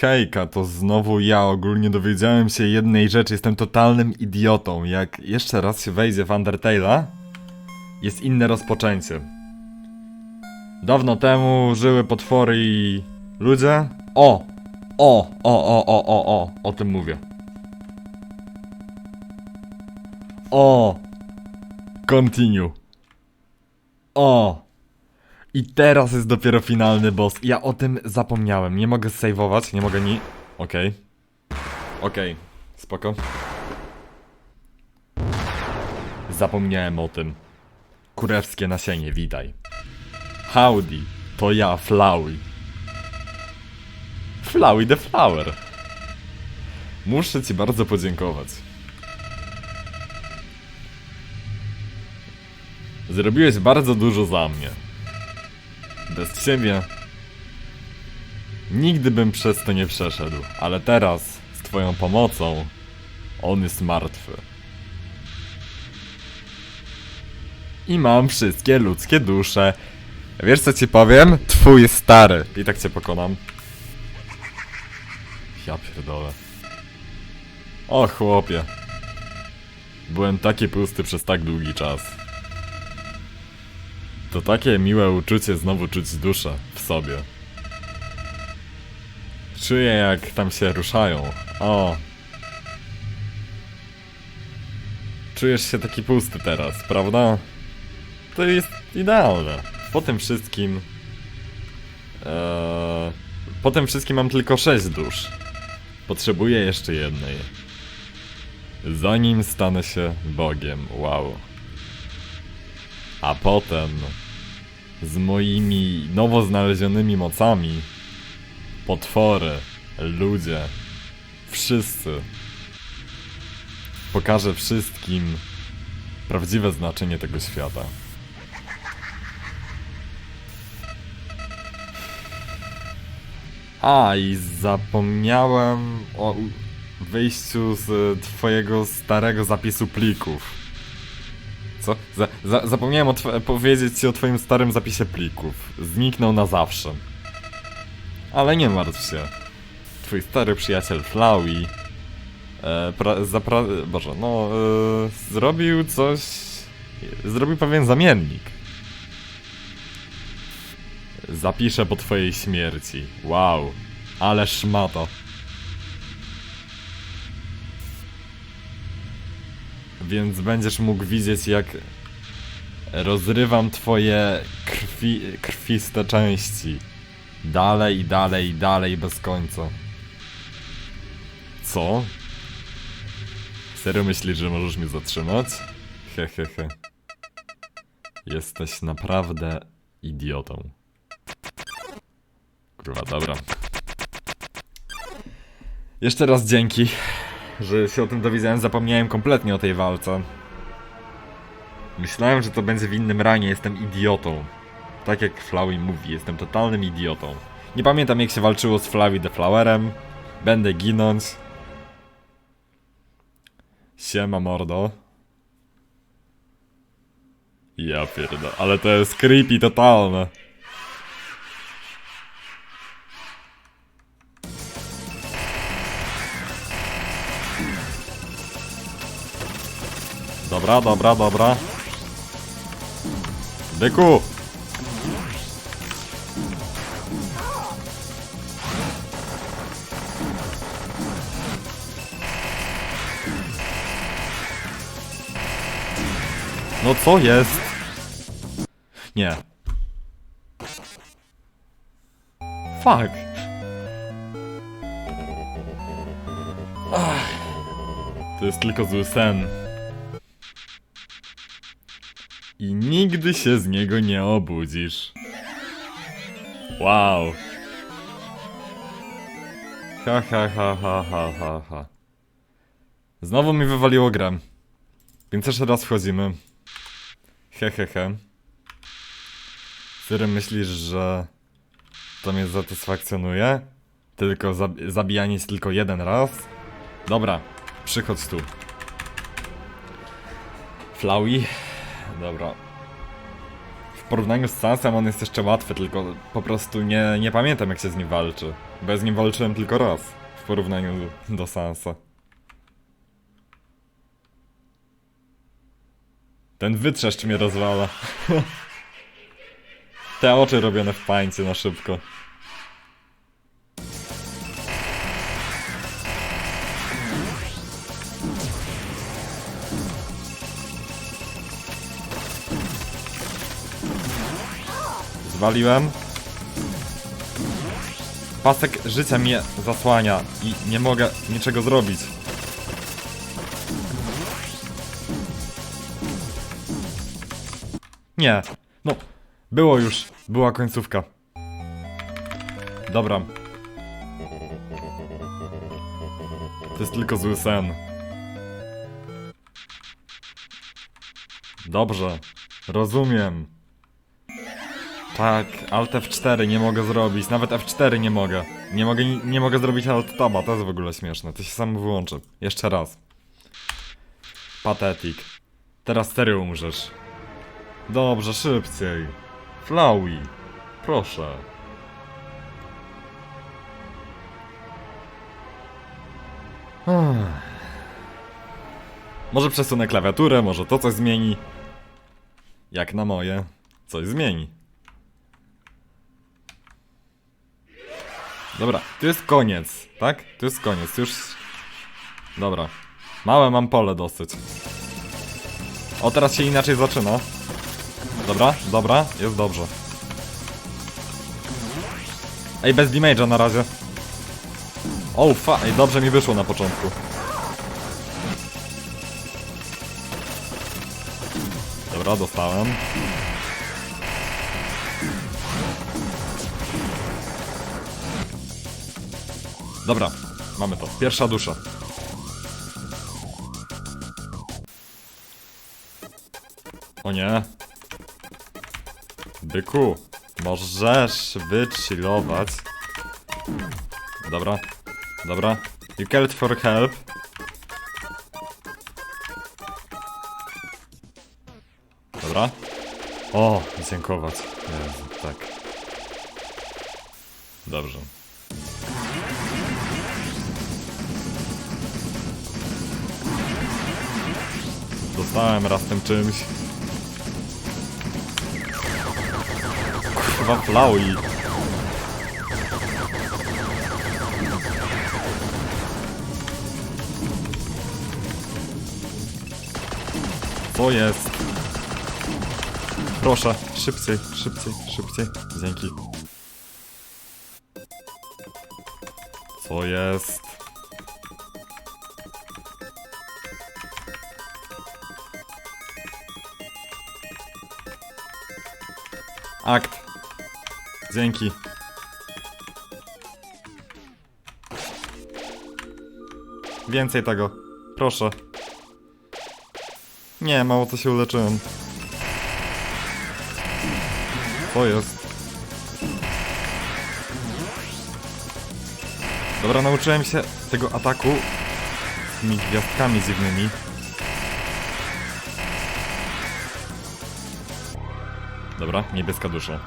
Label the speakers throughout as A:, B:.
A: Hejka, to znowu ja. Ogólnie dowiedziałem się jednej rzeczy. Jestem totalnym idiotą. Jak jeszcze raz się wejdzie w Undertale'a, jest inne rozpoczęcie. Dawno temu żyły potwory i ludzie. O! O! O, o, o, o, o! O tym mówię. O! Continue. O! I teraz jest dopiero finalny boss. Ja o tym zapomniałem. Nie mogę saveować, nie mogę ni... Okej. Okej, spoko. Zapomniałem o tym. Kurewskie nasienie, witaj. Howdy, to ja, Flowey. Flowey the Flower. Muszę ci bardzo podziękować. Zrobiłeś bardzo dużo za mnie. Bez ciebie nigdy bym przez to nie przeszedł, ale teraz z twoją pomocą on jest martwy. I mam wszystkie ludzkie dusze. Wiesz co ci powiem? Twój stary. I tak cię pokonam. Ja pierdolę. O chłopie. Byłem taki pusty przez tak długi czas. To takie miłe uczucie znowu czuć duszę w sobie. Czuję jak tam się ruszają. O. Czujesz się taki pusty teraz, prawda? To jest idealne. Po tym wszystkim... Eee, po tym wszystkim mam tylko 6 dusz. Potrzebuję jeszcze jednej. Zanim stanę się Bogiem, wow. A potem z moimi nowo znalezionymi mocami potwory, ludzie, wszyscy pokażę wszystkim prawdziwe znaczenie tego świata. A i zapomniałem o wyjściu z twojego starego zapisu plików. Co? Za, za, zapomniałem o powiedzieć ci o twoim starym zapisie plików. Zniknął na zawsze. Ale nie martw się. Twój stary przyjaciel Flowey pra. Boże, no... E, zrobił coś... Zrobił pewien zamiennik. Zapiszę po twojej śmierci. Wow. Ale szmato. Więc będziesz mógł widzieć jak rozrywam twoje krwi, krwiste części. Dalej i dalej i dalej bez końca. Co? Serio myślisz, że możesz mnie zatrzymać? Hehehe. He, he. Jesteś naprawdę idiotą. Kurwa, dobra. Jeszcze raz dzięki że się o tym dowiedziałem, zapomniałem kompletnie o tej walce. Myślałem, że to będzie w innym ranie, jestem idiotą. Tak jak Flowey mówi, jestem totalnym idiotą. Nie pamiętam jak się walczyło z Flowey the Flowerem. Będę ginąć. Siema mordo. Ja pierdolę, ale to jest creepy totalne. Dobra, dobra, dobra. Byku! No co jest? Nie. Fuck. To jest tylko zły sen. I nigdy się z niego nie obudzisz. Wow. Ha ha ha ha ha ha ha. Znowu mi wywaliło grę. Więc jeszcze raz wchodzimy. He he he. Myślisz, że to mnie satysfakcjonuje? Tylko zab zabijanie jest tylko jeden raz? Dobra, przychodź tu. Flowey. Dobra. W porównaniu z Sansem on jest jeszcze łatwy, tylko po prostu nie, nie pamiętam jak się z nim walczy. Bo ja z nim walczyłem tylko raz. W porównaniu do, Sansa. Ten wytrzeszcz mnie rozwala. Te oczy robione w pańce na szybko. Zwaliłem. Pasek życia mnie zasłania i nie mogę niczego zrobić. Nie. No, było już. Była końcówka. Dobra. To jest tylko zły sen. Dobrze. Rozumiem. Tak, Alt F4 nie mogę zrobić, nawet F4 nie mogę. Nie mogę, nie mogę zrobić Alt Taba, to jest w ogóle śmieszne. To się samo wyłączy. Jeszcze raz. Patetik. Teraz Tery umrzesz. Dobrze, szybciej. Flowey. Proszę. Może przesunę klawiaturę, może to coś zmieni. Jak na moje, coś zmieni. Dobra, to jest koniec, tak? To jest koniec, już... Dobra. Małe mam pole dosyć. O, teraz się inaczej zaczyna. Dobra, dobra, jest dobrze. Ej, bez damage'a na razie. O, fa... Ej, dobrze mi wyszło na początku. Dobra, dostałem. Dobra, mamy to. Pierwsza dusza. O nie. Byku, możesz wychillować. Dobra, dobra. You called for help. Dobra. O, dziękować. Jezu, tak. Dobrze. Dostałem raz tym czymś. Kurwa Flowey. Co jest? Proszę, szybciej, szybciej, szybciej. Dzięki. Co jest? Akt. Dzięki. Więcej tego. Proszę. Nie, mało co się uleczyłem. Co jest? Dobra, nauczyłem się tego ataku z tymi gwiazdkami dziwnymi. Dobra, niebieska dusza.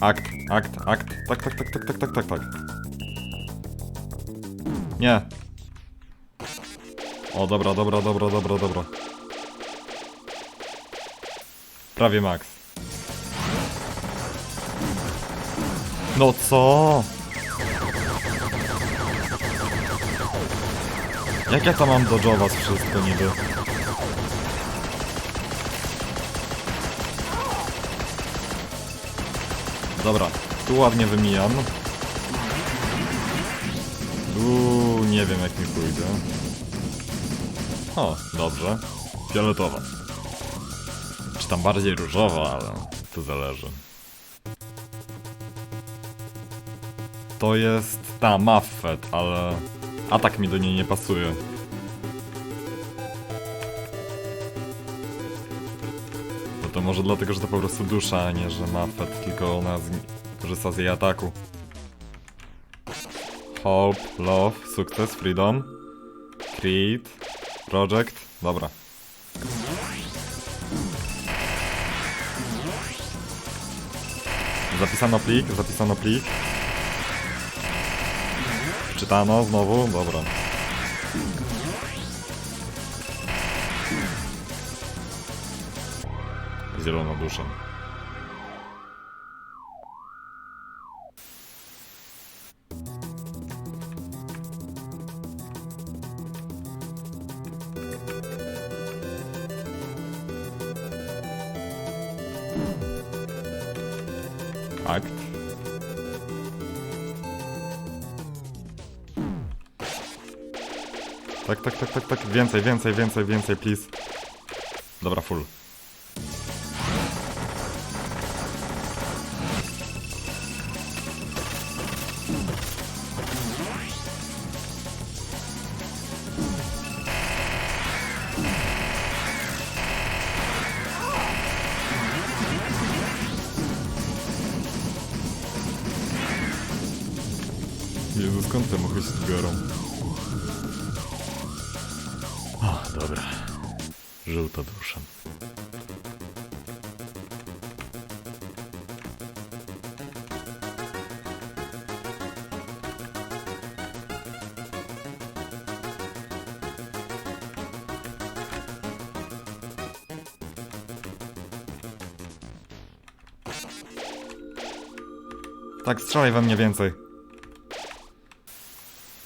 A: Akt, akt, akt. Tak, tak, tak, tak, tak, tak, tak, tak. Nie. O, dobra, dobra, dobra, dobra, dobra. Prawie max. No co? Jak ja to mam dodżować wszystko niby? Dobra, tu ładnie wymijam. Tu nie wiem jak mi pójdzie. O, dobrze. Fioletowa. Czy tam bardziej różowa, ale to zależy. To jest ta Maffet, ale atak mi do niej nie pasuje. No to może dlatego, że to po prostu dusza, a nie że Maffet, tylko ona korzysta z jej ataku. Hope, love, sukces, freedom. Creed, project. Dobra. Zapisano plik, zapisano plik. Czytano znowu, dobra. Zielona dusza. Tak, tak, tak, tak. Więcej, więcej, więcej, więcej, please. Dobra, full. Jezu, skąd te muchy się biorą? Dusza. Tak, strzelaj we mnie więcej.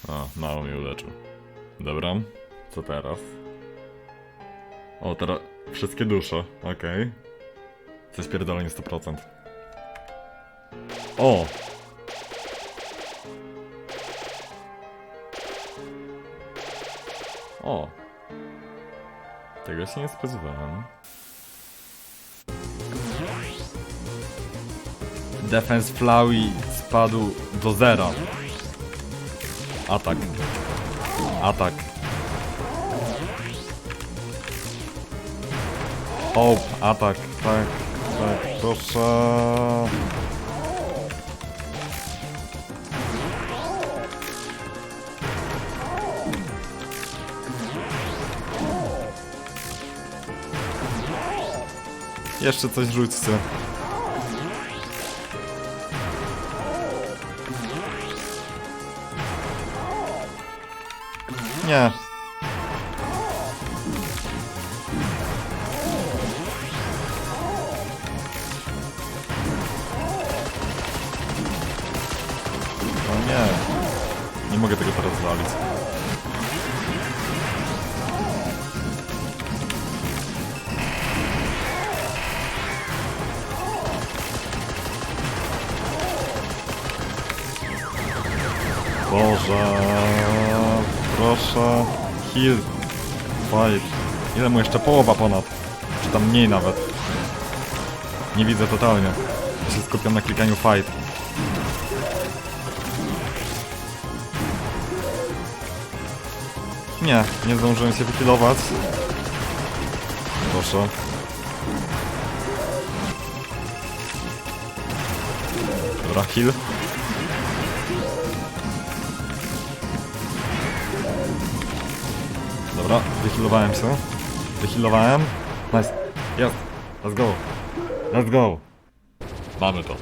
A: O, mało mnie uleczył. Dobra, co teraz? O, teraz wszystkie dusze, okej. Coś pierdolenie 100%. O! O! Tego się nie spodziewałem. Defense Flowey spadł do zera. Atak. Atak. Hope, atak, tak, tak, proszę. Jeszcze coś rzućcie. Nie. Boże, proszę, heal, fight. Ile mu jeszcze połowa ponad? Czy tam mniej nawet? Nie widzę totalnie. Się skupiam na klikaniu fight. Nie, nie zdążyłem się wyhealować. Proszę. Dobra, heal. Dobra, wyhealowałem się. Wyhealowałem. Nice. Jest. Let's go. Let's go. Mamy to.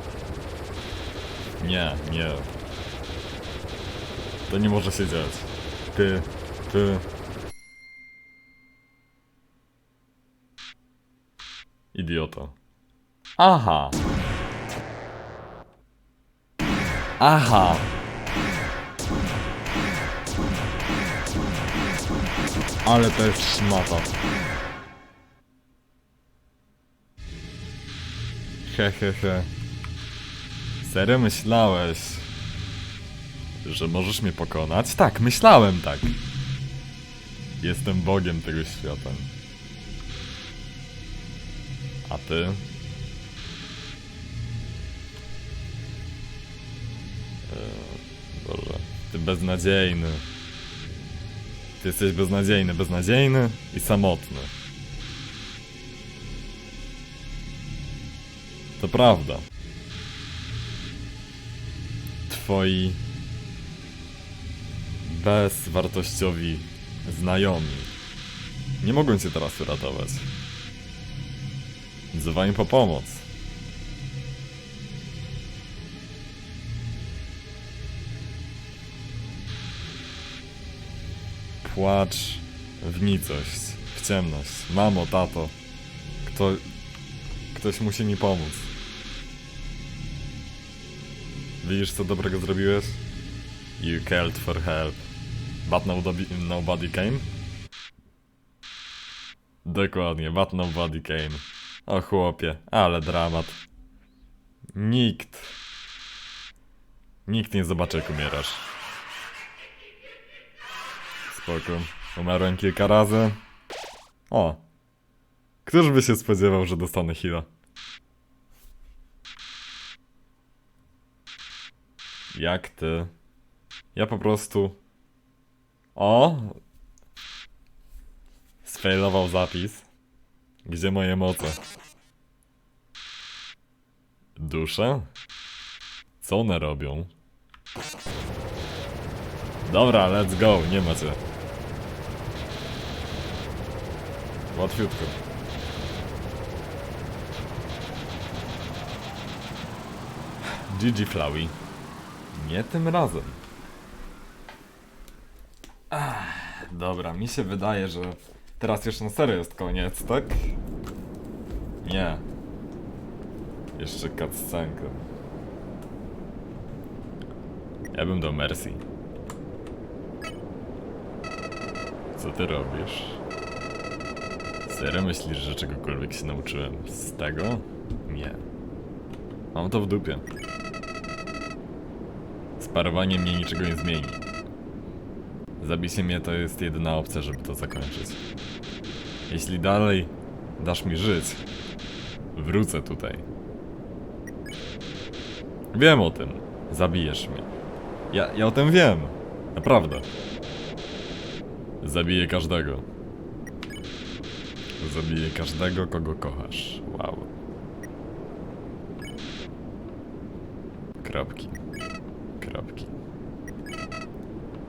A: Nie, nie. To nie może się dziać. Ty, ty. Idiota. Aha. Aha. Ale to jest szmata. He, he, he. Serio myślałeś, że możesz mnie pokonać? Tak, myślałem tak. Jestem bogiem tego świata. A ty? Eee, Boże, ty beznadziejny. Jesteś beznadziejny, beznadziejny i samotny. To prawda. Twoi bezwartościowi znajomi. Nie mogą cię teraz uratować. Wzywaj po pomoc. Płacz w nicość, w ciemność. Mamo, tato. Kto... Ktoś musi mi pomóc. Widzisz, co dobrego zrobiłeś? You called for help. But nobody, nobody came? Dokładnie, but nobody came. O chłopie, ale dramat. Nikt. Nikt nie zobaczy, jak umierasz. Spoko. Umarłem kilka razy. O. Któż by się spodziewał, że dostanę heal'a? Jak ty? Ja po prostu... O! Sfailował zapis. Gdzie moje moce? Dusze? Co one robią? Dobra, let's go, nie ma cię. Łatwiutko. GG Flowey. Nie tym razem. Ach, dobra, mi się wydaje, że teraz już na serio jest koniec, tak? Nie. Jeszcze cutscenkę. Ja bym do Mercy. Co ty robisz? Serio myślisz, że czegokolwiek się nauczyłem z tego? Nie. Mam to w dupie. Sparowanie mnie niczego nie zmieni. Zabicie mnie to jest jedyna opcja, żeby to zakończyć. Jeśli dalej dasz mi żyć, wrócę tutaj. Wiem o tym. Zabijesz mnie. Ja, ja o tym wiem. Naprawdę. Zabiję każdego. Zabiję każdego, kogo kochasz. Wow. Kropki. Kropki.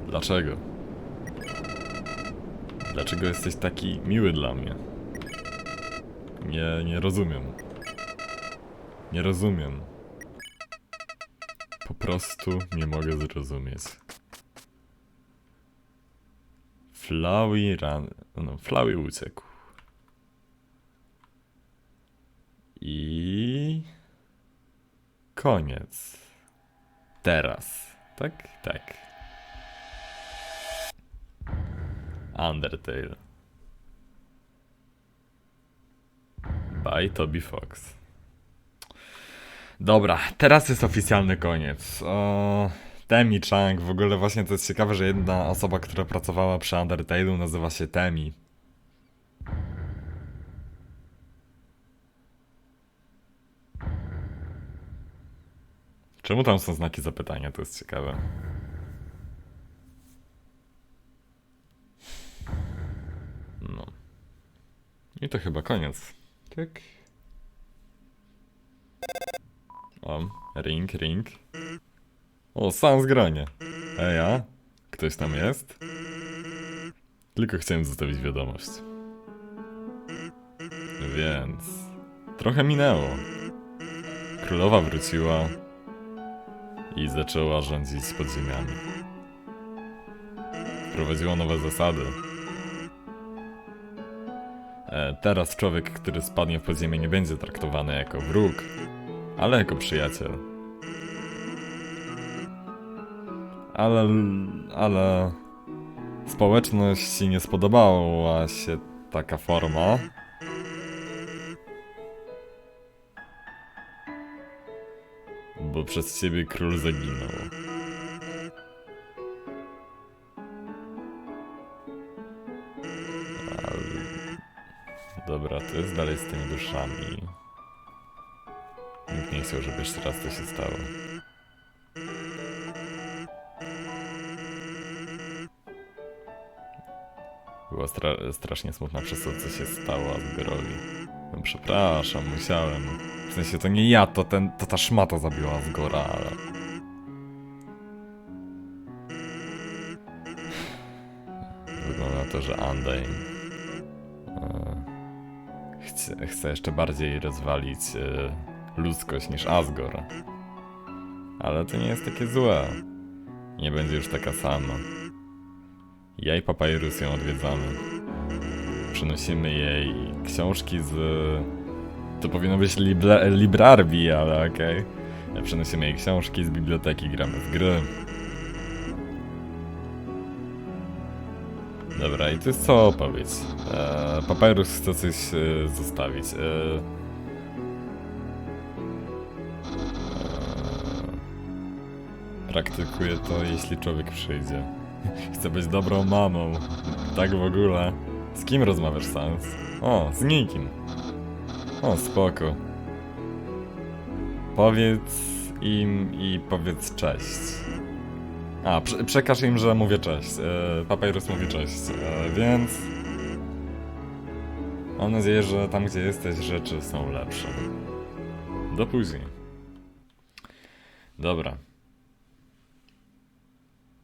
A: Dlaczego? Dlaczego jesteś taki miły dla mnie? Nie, nie rozumiem. Nie rozumiem. Po prostu nie mogę zrozumieć. Flowey ran... No, Flowey uciekł. I... Koniec. Teraz. Tak? Tak. Undertale. By Toby Fox. Dobra, teraz jest oficjalny koniec. O, Temi Chang, w ogóle właśnie to jest ciekawe, że jedna osoba, która pracowała przy Undertale'u nazywa się Temi. Czemu tam są znaki zapytania? To jest ciekawe. No. I to chyba koniec. Tak. O, ring, ring. O, sam zgranie. Eja, ktoś tam jest? Tylko chciałem zostawić wiadomość. Więc... Trochę minęło. Królowa wróciła i zaczęła rządzić podziemiami. Wprowadziła nowe zasady. E, teraz człowiek, który spadnie w podziemie, nie będzie traktowany jako wróg, ale jako przyjaciel. Ale, ale społeczności nie spodobała się taka forma. Bo przez ciebie król zaginął. Ale... Dobra, to jest dalej z tymi duszami. Nikt nie chciał, żeby jeszcze raz to się stało. Była stra strasznie smutna przez to, co się stało Asgorowi. No, przepraszam, musiałem. W sensie to nie ja, to, ten, to ta szmata zabiła Asgora, ale... to, że Undyne e, chce, chce jeszcze bardziej rozwalić e, ludzkość niż Asgore. Ale to nie jest takie złe. Nie będzie już taka sama. Ja i Papyrus ją odwiedzamy. Przynosimy jej książki z... To powinno być libra Librarbi, ale okej. Przynosimy jej książki z biblioteki, gramy w gry. Dobra, i to jest co opowiedź? Eee, chce coś e, zostawić. Eee, praktykuje to, jeśli człowiek przyjdzie. Chce być dobrą mamą. Tak w ogóle. Z kim rozmawiasz, Sans? O, z nikim. O, spoko. Powiedz im i powiedz cześć. A, prze przekaż im, że mówię cześć. E, Papyrus mówi cześć. E, więc... Mam nadzieję, że tam, gdzie jesteś, rzeczy są lepsze. Do później. Dobra.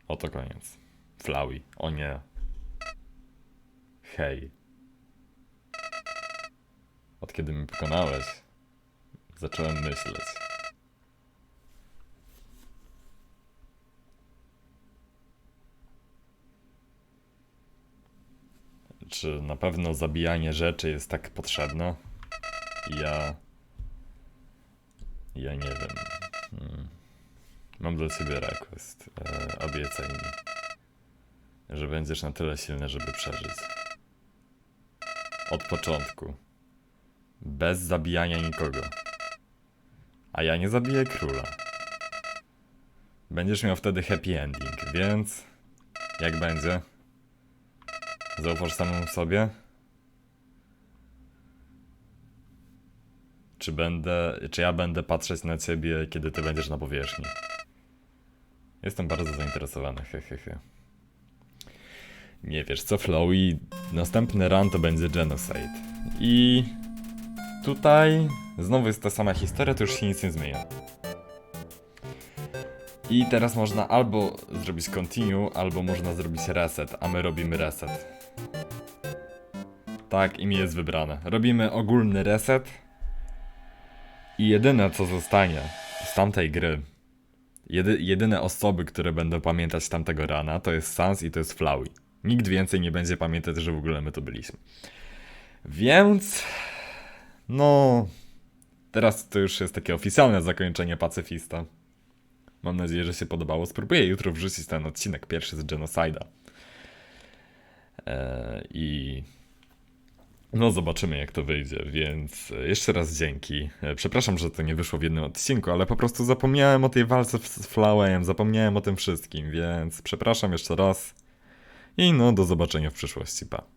A: Oto koniec. Flowey. O nie. Hej. Od kiedy mnie pokonałeś, zacząłem myśleć. Czy na pewno zabijanie rzeczy jest tak potrzebne? Ja. Ja nie wiem. Hmm. Mam dla ciebie request. E, obiecaj mi, że będziesz na tyle silny, żeby przeżyć. Od początku. Bez zabijania nikogo. A ja nie zabiję króla. Będziesz miał wtedy happy ending, więc. Jak będzie? Zaufasz samemu sobie? Czy będę, czy ja będę patrzeć na ciebie, kiedy ty będziesz na powierzchni? Jestem bardzo zainteresowany, hehehe. Nie wiesz co, Flowey, następny run to będzie Genocide. I tutaj znowu jest ta sama historia, to już się nic nie zmienia. I teraz można albo zrobić continue, albo można zrobić reset, a my robimy reset. Tak, imię jest wybrane. Robimy ogólny reset. I jedyne co zostanie z tamtej gry, jedy, jedyne osoby, które będą pamiętać tamtego rana, to jest Sans i to jest Flowey. Nikt więcej nie będzie pamiętać, że w ogóle my to byliśmy. Więc. No. Teraz to już jest takie oficjalne zakończenie pacyfista. Mam nadzieję, że się podobało. Spróbuję jutro wrzucić ten odcinek pierwszy z Genocida. Eee, I no, zobaczymy jak to wyjdzie, więc e, jeszcze raz dzięki. E, Przepraszam, że to nie wyszło w jednym odcinku, ale po prostu zapomniałem o tej walce z Flałem, zapomniałem o tym wszystkim, więc przepraszam jeszcze raz. I no, do zobaczenia w przyszłości, pa.